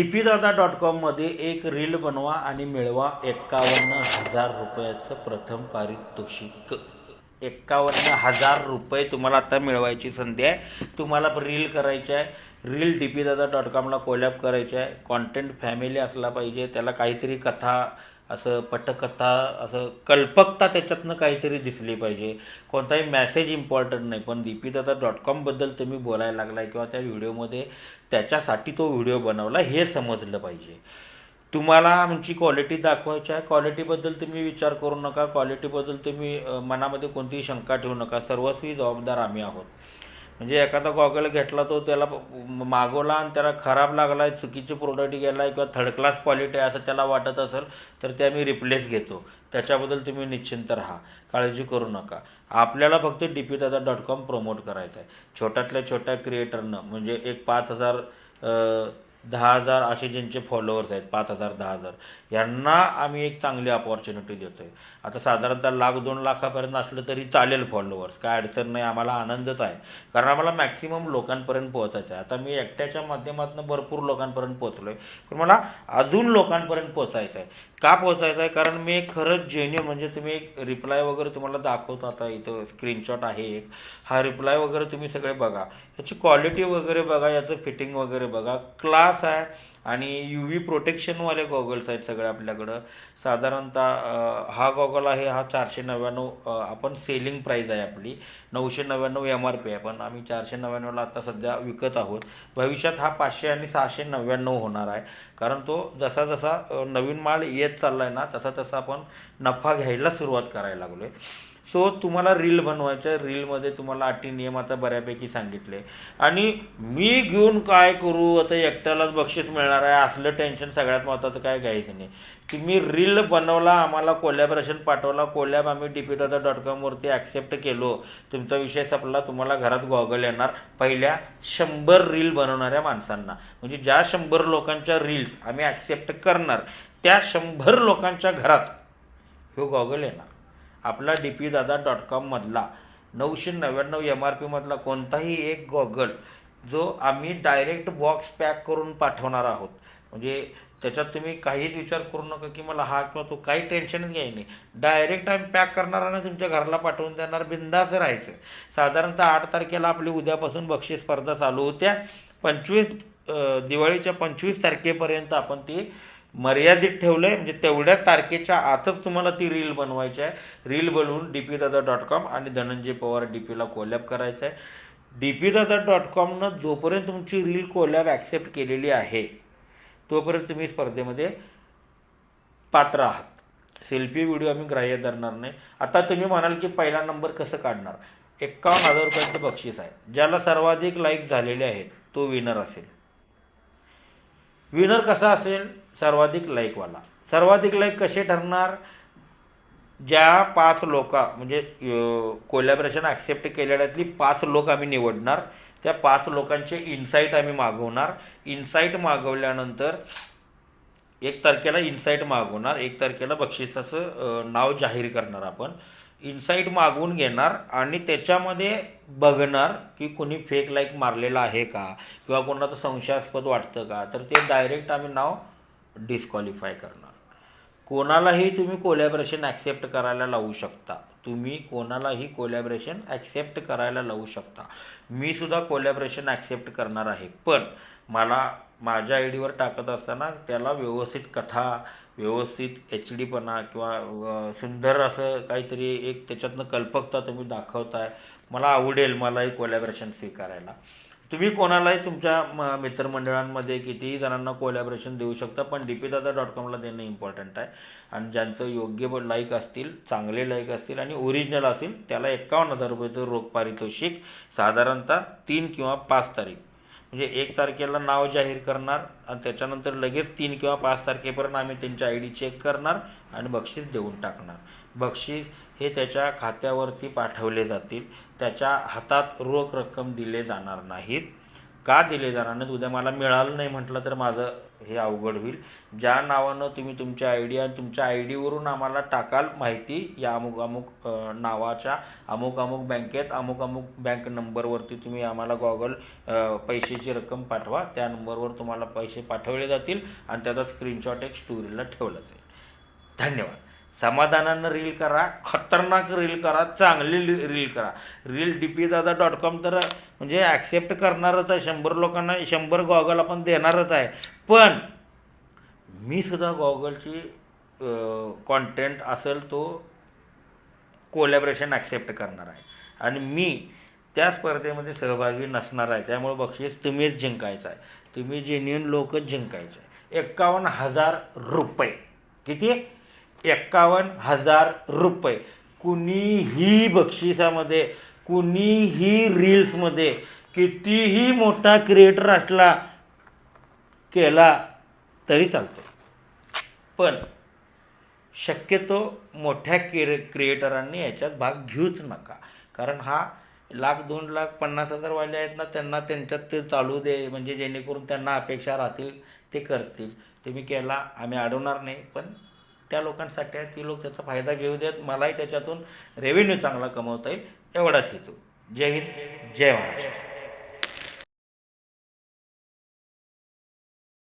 D P Dada dot कॉममध्ये एक reel बनवा आणि मिळवा एक्कावन्न हजार रुपयाचं प्रथम पारितोषिक. एक्कावन्न हजार रुपये तुम्हाला आता मिळवायची संधी आहे. तुम्हाला रील करायची आहे. Reel D P Dada dot कॉमला collab करायची आहे. कॉन्टेंट फॅमिली असला पाहिजे. त्याला काहीतरी कथा असं पटकथा असं कल्पकता त्याच्यातनं काहीतरी दिसली पाहिजे. कोणताही मॅसेज इम्पॉर्टंट नाही. पण दीपिदादा डॉट कॉमबद्दल तुम्ही बोलायला लागलाय किंवा त्या व्हिडिओमध्ये त्याच्यासाठी तो व्हिडिओ बनवला हे समजलं पाहिजे. तुम्हाला आमची क्वालिटी दाखवायची आहे. क्वालिटीबद्दल तुम्ही विचार करू नका. क्वालिटीबद्दल तुम्ही मनामध्ये कोणतीही शंका ठेवू नका. सर्वस्वी जबाबदार आम्ही आहोत. म्हणजे एखादा गॉगल घेतला तो त्याला मागवला आणि त्याला खराब लागला आहे चुकीचे प्रोडक्ट गेला आहे किंवा थर्ड क्लास क्वालिटी आहे असं त्याला वाटत असेल तर ते आम्ही रिप्लेस घेतो. त्याच्याबद्दल तुम्ही निश्चिंत राहा. काळजी करू नका. आपल्याला फक्त D P Dada dot com promote करायचं आहे छोट्यातल्या छोट्या क्रिएटरनं म्हणजे एक पाच हजार दहा हजार असे ज्यांचे फॉलोअर्स आहेत पाच हजार दहा हजार. यांना आम्ही एक चांगली अपॉर्च्युनिटी देतो आहे आता साधारणतः लाख दोन लाखापर्यंत असलं तरी चालेल फॉलोअर्स काय अडचण नाही आम्हाला आनंदच आहे. कारण आम्हाला मॅक्सिमम लोकांपर्यंत पोहोचायचं आहे. आता मी एकट्याच्या माध्यमातून भरपूर लोकांपर्यंत पोहोचलो आहे पण मला अजून लोकांपर्यंत पोहोचायचं आहे. का पोचायचं आहे कारण मी एक खरंच जेन्युन म्हणजे तुम्ही एक रिप्लाय वगैरे तुम्हाला दाखवत आता इथं स्क्रीनशॉट आहे एक. हा रिप्लाय वगैरे तुम्ही सगळे बघा. याची क्वालिटी वगैरे बघा याचं फिटिंग वगैरे बघा. क्लास आहे. आणि यू व्ही प्रोटेक्शनवाले गॉगल्स आहेत सगळे आपल्याकडं. साधारणतः हा गॉगल आहे हा चारशे नव्याण्णव आपण सेलिंग प्राईज आहे आपली. नऊशे नव्याण्णव एम आर पी आहे पण आम्ही चारशे नव्याण्णवला आता सध्या विकत आहोत. भविष्यात हा पाचशे आणि सहाशे नव्याण्णव होणार आहे. कारण तो जसा जसा नवीन माल येत चालला आहे ना तसा तसा आपण नफा घ्यायला सुरुवात करायला लागलो आहे सो तुम्हाला रील बनवायचं रीलमध्ये तुम्हाला अटी नियम आता बऱ्यापैकी सांगितले. आणि मी घेऊन काय करू? आता एकट्यालाच बक्षीस मिळणार आहे. असलं टेन्शन सगळ्यात महत्त्वाचं काय घ्यायचं नाही. तुम्ही रील बनवला आम्हाला कोलॅबरेशन पाठवला कोलॅब आम्ही डी पी दादा डॉट कॉमवरती ॲक्सेप्ट केलो. तुमचा विषय संपला तुम्हाला घरात गॉगल येणार. पहिल्या शंभर रील बनवणाऱ्या माणसांना. म्हणजे ज्या शंभर लोकांच्या रील्स आम्ही ॲक्सेप्ट करणार त्या शंभर लोकांच्या घरात ह्यो गॉगल येणार. आपला डी पी दादा डॉट कॉममधला नऊशे नव्याण्णव एम आर पीमधला कोणताही एक गॉगल जो आम्ही डायरेक्ट बॉक्स पॅक करून पाठवणार आहोत. म्हणजे त्याच्यात तुम्ही काहीच विचार करू नका की मला हा किंवा तो काही टेन्शनच घ्याय नाही. डायरेक्ट आम्ही पॅक करणार आणि तुमच्या घराला पाठवून देणार बिंदास राहायचं. साधारणतः आठ तारखेला आपली उद्यापासून बक्षीस स्पर्धा चालू होत्या. पंचवीस दिवाळीच्या पंचवीस तारखेपर्यंत आपण ती मर्यादित ठेवलं आहे म्हणजे तेवढ्या तारखेच्या आतच तुम्हाला ती रील बनवायची आहे. रील बनवून D P Dada dot com आणि धनंजय पवार डी पीला कोलॅब करायचं आहे. डी पी दादा डॉट कॉमनं जोपर्यंत तुमची रील कोलॅब ॲक्सेप्ट केलेली आहे तोपर्यंत तुम्ही स्पर्धेमध्ये पात्र आहात. सेल्फी व्हिडिओ आम्ही ग्राह्य धरणार नाही. आता तुम्ही म्हणाल की पहिला नंबर कसं काढणार? एक्कावन्न हजार रुपयांचं बक्षीस आहे. ज्याला सर्वाधिक लाईक झालेले आहेत तो विनर असेल. विनर कसा असेल? सर्वाधिक लाईकवाला. सर्वाधिक लाईक कसे ठरणार? ज्या पाच लोक म्हणजे कोलॅबरेशन ॲक्सेप्ट केलेल्यातली पाच लोक आम्ही निवडणार. त्या पाच लोकांचे इन्साईट आम्ही मागवणार. इन्साईट मागवल्यानंतर एक तारखेला इन्साईट मागवणार. एक तारखेला बक्षिसाचं नाव जाहीर करणार आपण. इन्साईट मागवून घेणार आणि त्याच्यामध्ये बघणार की कोणी फेक लाईक मारलेला आहे का? किंवा कोणाचं संशयास्पद वाटतं का? तर ते डायरेक्ट आम्ही नाव डिस्क्वालिफाय करणार. कोणालाही तुम्ही कोलॅबरेशन ॲक्सेप्ट करायला लावू शकता. तुम्ही कोणालाही कोलॅबरेशन ॲक्सेप्ट करायला लावू शकता. मी सुद्धा कोलॅबरेशन ॲक्सेप्ट करणार आहे. पण मला माझ्या आय डीवर टाकत असताना त्याला व्यवस्थित कथा व्यवस्थित एच डीपणा किंवा सुंदर असं काहीतरी एक त्याच्यातनं कल्पकता तुम्ही दाखवताय. मला आवडेल मलाही कोलॅबरेशन स्वीकारायला. तुम्ही कोणालाही तुमच्या म- मित्रमंडळांमध्ये कितीही जणांना कोलॅबरेशन देऊ शकता पण डी पी दादा डॉट कॉमला देणं इम्पॉर्टंट आहे. आणि ज्यांचं योग्य लाईक असतील चांगले लाईक असतील आणि ओरिजिनल असतील त्याला एकावन्न हजार रुपयेचं रोख पारितोषिक साधारणतः तीन किंवा पाच तारीख. म्हणजे एक तारखेला नाव जाहीर करणार आणि त्याच्यानंतर लगेच तीन किंवा पाच तारखेपर्यंत आम्ही त्यांची आय डी चेक करणार आणि बक्षीस देऊन टाकणार. बक्षीस हे त्याच्या खात्यावरती पाठवले जातील. त्याच्या हातात रोख रक्कम दिले जाणार नाहीत. का दिले जाणार नाहीत? उद्या मला मिळालं नाही म्हटलं तर माझं हे अवघड होईल. ज्या नावानं तुम्ही तुमच्या आय डी आणि तुमच्या आय डीवरून आम्हाला टाकाल माहिती या अमुक अमुक नावाच्या अमुक अमुक बँकेत अमुक अमुक बँक नंबरवरती तुम्ही आम्हाला गॉगल पैशाची रक्कम पाठवा. त्या नंबरवर तुम्हाला पैसे पाठवले जातील आणि त्याचा स्क्रीनशॉट एक स्टोरीला ठेवला जाईल. धन्यवाद. समाधानानं रील करा खतरनाक रील करा चांगली रील करा. Reel D P Dada dot com तर म्हणजे ॲक्सेप्ट करणारच आहे. शंभर लोकांना शंभर गॉगल आपण देणारच आहे. पण मी सुद्धा गॉगलची कॉन्टेंट असेल तो कोलॅबरेशन ॲक्सेप्ट करणार आहे. आणि मी त्या स्पर्धेमध्ये सहभागी नसणार आहे. त्यामुळे बक्षीस तुम्हीच जिंकायचं आहे. तुम्ही जेन्युन लोकच जिंकायचं आहे. एक्कावन्न हजार रुपये. किती? एक्कावन्न हजार रुपये. कुणीही बक्षिसामध्ये कुणीही रील्समध्ये कितीही मोठा क्रिएटर असला केला तरी चालतो पण शक्यतो मोठ्या क्रि क्रिएटरांनी याच्यात भाग घेऊच नका. कारण हा लाख दोन लाख पन्नास हजार वाले आहेत ना त्यांना त्यांच्यात ते चालू दे म्हणजे जेणेकरून त्यांना अपेक्षा राहतील ते करतील. तुम्ही केला आम्ही अडवणार नाही पण त्या लोकांसाठी आहे ती लोक त्याचा फायदा घेऊ देत मलाही त्याच्यातून रेव्हेन्यू चांगला कमवता येईल. एवढाच हेतू जय हिंद जय महाराष्ट्र.